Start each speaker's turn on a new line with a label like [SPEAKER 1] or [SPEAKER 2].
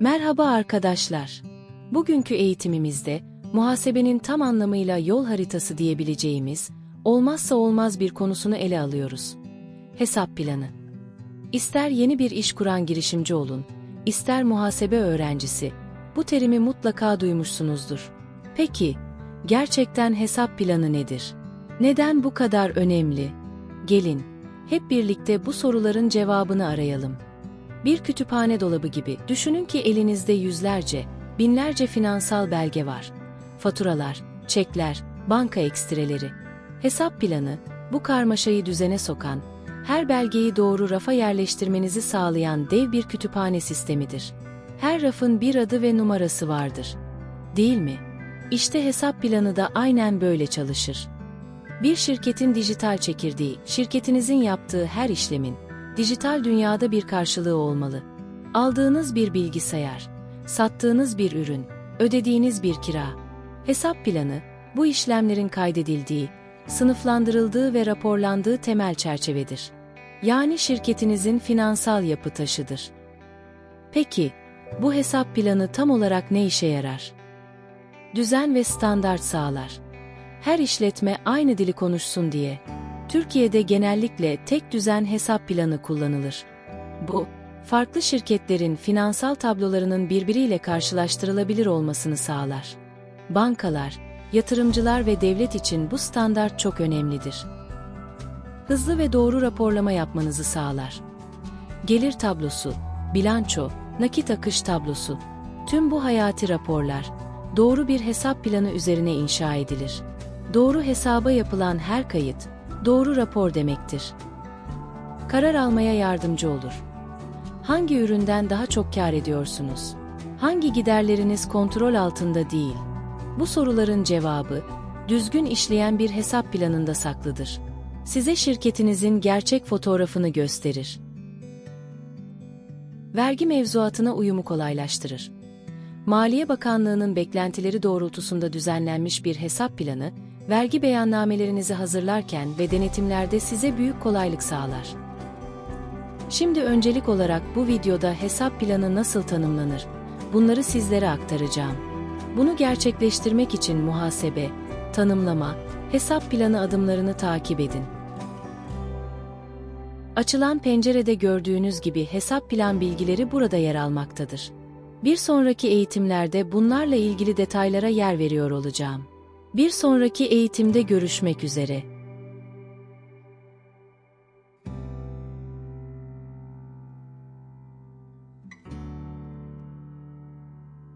[SPEAKER 1] Merhaba arkadaşlar. Bugünkü eğitimimizde muhasebenin tam anlamıyla yol haritası diyebileceğimiz olmazsa olmaz bir konusunu ele alıyoruz. Hesap planı. İster yeni bir iş kuran girişimci olun, ister muhasebe öğrencisi, bu terimi mutlaka duymuşsunuzdur. Peki, gerçekten hesap planı nedir? Neden bu kadar önemli? Gelin, hep birlikte bu soruların cevabını arayalım. Bir kütüphane dolabı gibi düşünün ki elinizde yüzlerce, binlerce finansal belge var. Faturalar, çekler, banka ekstreleri. Hesap planı, bu karmaşayı düzene sokan, her belgeyi doğru rafa yerleştirmenizi sağlayan dev bir kütüphane sistemidir. Her rafın bir adı ve numarası vardır. Değil mi? İşte hesap planı da aynen böyle çalışır. Bir şirketin dijital çekirdeği, şirketinizin yaptığı her işlemin, dijital dünyada bir karşılığı olmalı. Aldığınız bir bilgisayar, sattığınız bir ürün, ödediğiniz bir kira. Hesap planı, bu işlemlerin kaydedildiği, sınıflandırıldığı ve raporlandığı temel çerçevedir. Yani şirketinizin finansal yapı taşıdır. Peki, bu hesap planı tam olarak ne işe yarar? Düzen ve standart sağlar. Her işletme aynı dili konuşsun diye. Türkiye'de genellikle tek düzen hesap planı kullanılır. Bu, farklı şirketlerin finansal tablolarının birbiriyle karşılaştırılabilir olmasını sağlar. Bankalar, yatırımcılar ve devlet için bu standart çok önemlidir. Hızlı ve doğru raporlama yapmanızı sağlar. Gelir tablosu, bilanço, nakit akış tablosu, tüm bu hayati raporlar, doğru bir hesap planı üzerine inşa edilir. Doğru hesaba yapılan her kayıt, doğru rapor demektir. Karar almaya yardımcı olur. Hangi üründen daha çok kar ediyorsunuz? Hangi giderleriniz kontrol altında değil? Bu soruların cevabı, düzgün işleyen bir hesap planında saklıdır. Size şirketinizin gerçek fotoğrafını gösterir. Vergi mevzuatına uyumu kolaylaştırır. Maliye Bakanlığı'nın beklentileri doğrultusunda düzenlenmiş bir hesap planı, vergi beyannamelerinizi hazırlarken ve denetimlerde size büyük kolaylık sağlar. Şimdi öncelik olarak bu videoda hesap planı nasıl tanımlanır? Bunları sizlere aktaracağım. Bunu gerçekleştirmek için muhasebe, tanımlama, hesap planı adımlarını takip edin. Açılan pencerede gördüğünüz gibi hesap plan bilgileri burada yer almaktadır. Bir sonraki eğitimlerde bunlarla ilgili detaylara yer veriyor olacağım. Bir sonraki eğitimde görüşmek üzere.